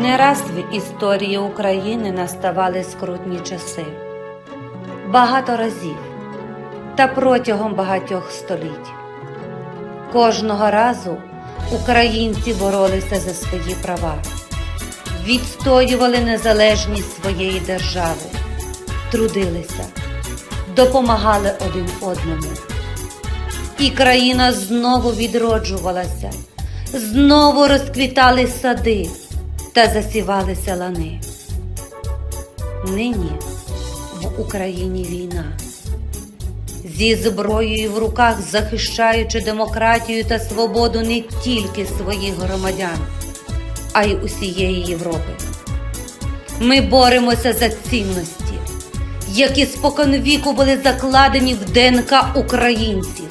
Не раз в історії України наставали скрутні часи. Багато разів та протягом багатьох століть. Кожного разу українці боролися за свої права, відстоювали незалежність своєї держави, трудилися, допомагали один одному. І країна знову відроджувалася, знову розквітали сади та засівалися лани. Нині в Україні війна. Зі зброєю в руках захищаючи демократію та свободу не тільки своїх громадян, а й усієї Європи. Ми боремося за цінності, які споконвіку були закладені в ДНК українців,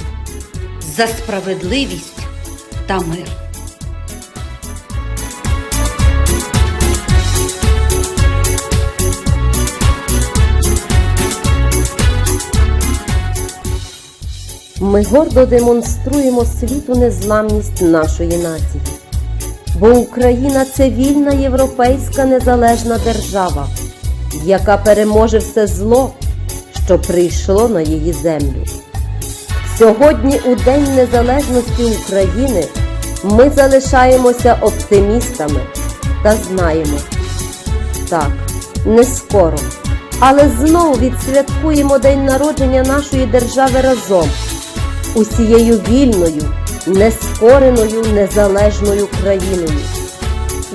за справедливість та мир. Ми гордо демонструємо світу незламність нашої нації, бо Україна це вільна європейська незалежна держава, яка переможе все зло, що прийшло на її землю. Сьогодні, у День Незалежності України, ми залишаємося оптимістами та знаємо, так, не скоро, але знову відсвяткуємо день народження нашої держави разом усією вільною, нескореною, незалежною країною,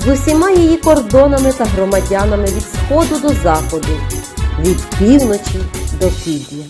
з усіма її кордонами та громадянами від сходу до заходу, від півночі до півдня.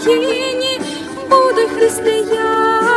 Україні буде християн.